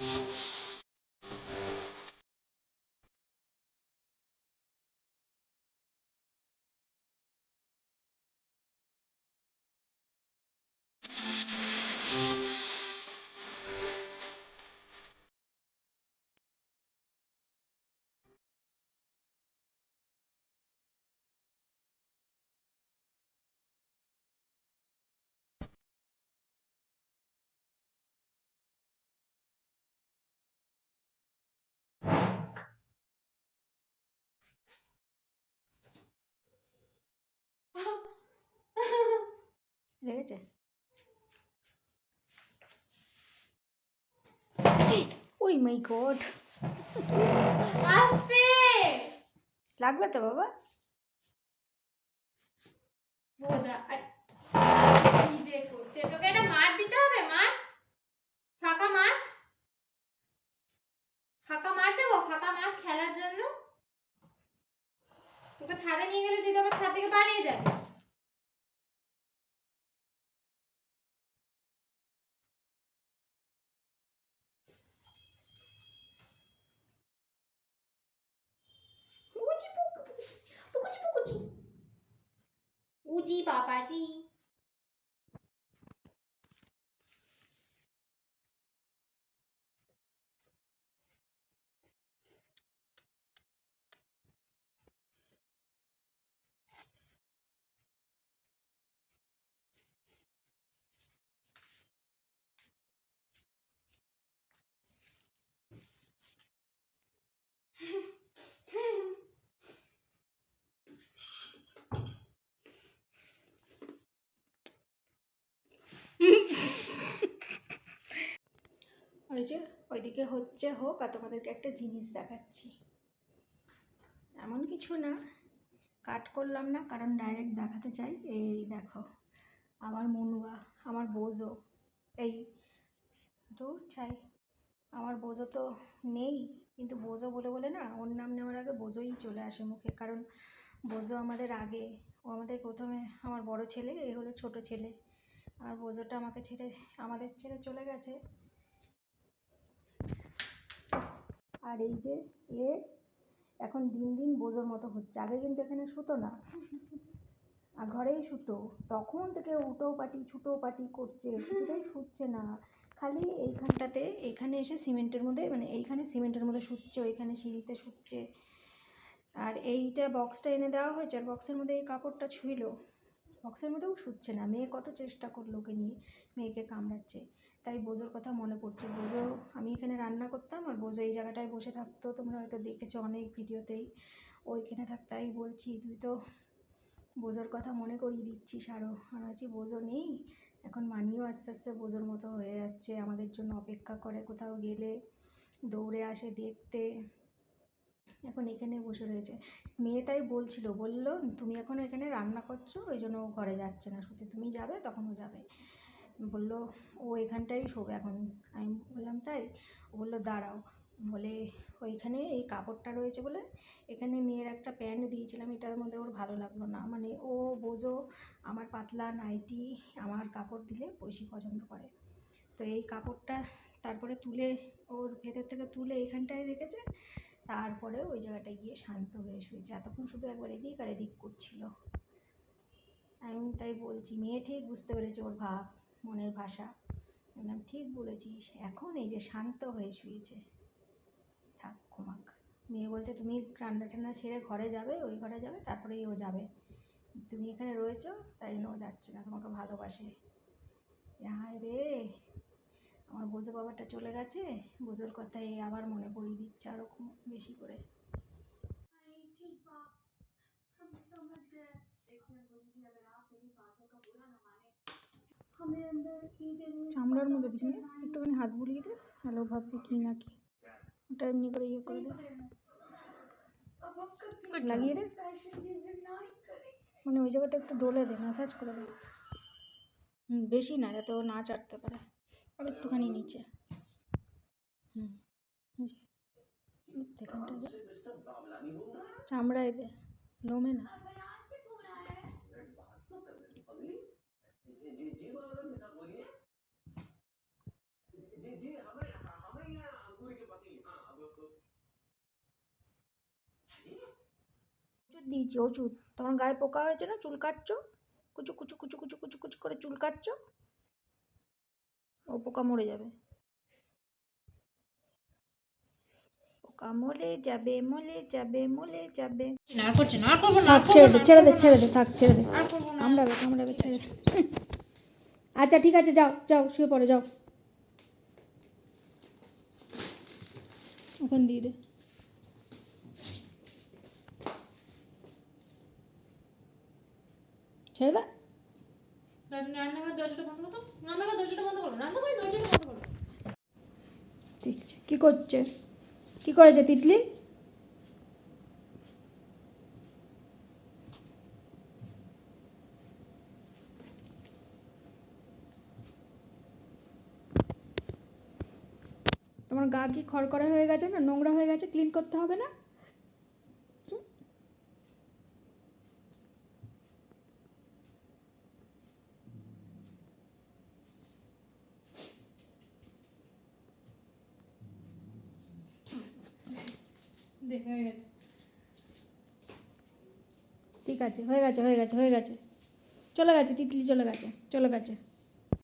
you. লেগেছে ওই মাই god. আস্তে। লাগবে তো বাবা? নিজে করছে? তোকে একটা মাঠ দিতে হবে মাঠ? ফাঁকা মাঠ? ফাঁকা মাঠ দেবো? ফাঁকা মাঠ খেলার জন্য? তোকে ছাদে নিয়ে গেলে তুই তো আবার ছাদ থেকে পালিয়ে যাবে। 鸡宝宝鸡。ওই যে, ওইদিকে হচ্ছে হোক আর তোমাদেরকে একটা জিনিস দেখাচ্ছি। এমন কিছু না, কাট করলাম না, কারণ ডাইরেক্ট দেখাতে চাই। এই দেখো, আমার মনুয়া, আমার বোঝো এই তো চাই। আমার বোঝো তো নেই, কিন্তু বোঝো বলে বলে না, ওর নাম নেওয়ার আগে বোঝোই চলে আসে মুখে, কারণ বোঝো আমাদের আগে, ও আমাদের প্রথমে আমার বড় ছেলে এই হলো ছোট ছেলে। আর বোঝোটা আমাকে ছেড়ে, আমাদের ছেড়ে চলে গেছে। আর এই যে এ, এখন দিন দিন বোঝোর মতো হচ্ছে। আগে কিন্তু এখানে শুতো না। আর ঘরেই শুতো। তখন থেকে উটো পাটি, ছুটো পাটি করছে। কিছুতেই শুচ্ছে না। খালি এইখানটাতে এইখানে এসে সিমেন্টের মধ্যে মানে এইখানে সিমেন্টের মধ্যে শুচ্ছে, ওইখানে সিঁড়িতে শুচ্ছে। আর এইটা বক্সটা এনে দেওয়া হয়েছে, আর বক্সের মধ্যে এই কাপড়টা ছুঁইল। বক্সের মধ্যেও শুচ্ছে না। মেয়ে কত চেষ্টা করল ওকে নিয়ে, মেয়েকে কামড়াচ্ছে। তাই বোঝোর কথা মনে পড়ছে। বোঝো, আমি এখানে রান্না করতাম আর বোঝো এই জায়গাটায় বসে থাকতো। তোমরা হয়তো দেখেছ অনেক ভিডিওতেই। ওইখানে থাক, তাই বলছি, তুই তো বোঝোর কথা মনে করিয়ে দিচ্ছিস আরও আর আছি বোঝো নেই। এখন মানিও আস্তে আস্তে বোঝোর মতো হয়ে যাচ্ছে। আমাদের জন্য অপেক্ষা করে কোথাও গেলে, দৌড়ে আসে দেখতে। এখন এখানে বসে রয়েছে। মেয়ে তাই বলছিল, বলল, তুমি এখন এখানে রান্না করছ? ওই জন্য ও ঘরে যাচ্ছে না। শুতে তুমি যাবে, তখন ও যাবে। বলল, ও এখানটাই শোবে এখন। আমি বললাম, তাই? ও বলল, দাঁড়াও। বলে, ওইখানে এই কাপড়টা রয়েছে বলে এখানে মেয়ের একটা প্যান্ট দিয়েছিলাম, এটার মধ্যে ওর ভালো লাগল না। মানে ও বোঝো আমার পাতলা নাইটি আমার কাপড় দিলে বেশি পছন্দ করে। তো এই কাপড়টা তারপরে তুলে ওর ভেতর থেকে তুলে এখানটায় রেখেছে। তারপরে ওই জায়গাটায় গিয়ে শান্ত হয়ে শুয়েছে। এতক্ষণ শুধু একবার এদিক আর এদিক করছিল। আমি তাই বলছি, মেয়ে ঠিক বুঝতে পেরেছে ওর ভাব। মনের ভাষা। বললাম ঠিক বলেছিস। এখন এই যে শান্ত হয়ে শুয়েছে। থাক, ঘুমাক। মেয়ে বলছে, তুমি রান্না টান্না সেরে ঘরে যাবে, ওই ঘরে যাবে, তারপরেই ও যাবে। তুমি এখানে রয়েছো, তাই জন্য ও যাচ্ছে না, তোমাকে ভালোবাসে। হায় রে! আমার বোঝো বাবাটা চলে গেছে। বোঝোর কথাই আবার মনে পড়িয়ে দিচ্ছে আরও বেশি করে। ঠিক বা চামড়ার মধ্যে দিস একটুখানি হাত বুলিয়ে দে, ভালো ভাববে কী না কি। ওটা এমনি করে ইয়ে করে দে। লাগিয়ে দে। মানে ওই জায়গাটা একটু ডোলে দে ম্যাসাজ করে দে। বেশি না, যাতে ও না চাটতে পারে। আর একটুখানি নিচে। হুম এখানটা চামড়ায় দে, লোমে না। দিয়েছি ওষুধ তোমার গায়ে পোকা হয়েছে না? চুল কাটছো? কুচু কুচু কুচু কুচু কুচু কুচু করে চুল কাটছো? ও পোকা মরে যাবে। পোকা মরে যাবে মলে যাবে মলে যাবে। না আর করছি না আর করব না ছেড়ে দে ছেড়ে দে ছেড়ে দে থাক ছেড়ে দে। কামড়াবে কামড়াবে ছেড়ে দে। আচ্ছা ঠিক আছে যাও যাও শুয়ে পড়ো যাও। ওখান দিয়ে দে। ছেড়ে দে। রান্নাঘরের দরজাটা বন্ধ করো রান্নাঘরের দরজাটা বন্ধ করো। রান্নাঘরের দরজাটা বন্ধ করো। দেখছে কি করছে? কি করেছে তিতলি? তোমার গা কি খড়খড়ে হয়ে গেছে না নোংরা হয়ে গেছে? ক্লিন করতে হবে না? ঠিক আছে, হয়ে গেছে হয়ে গেছে হয়ে গেছে। চলে গেছে, তিতলি চলে গেছে চলে গেছে।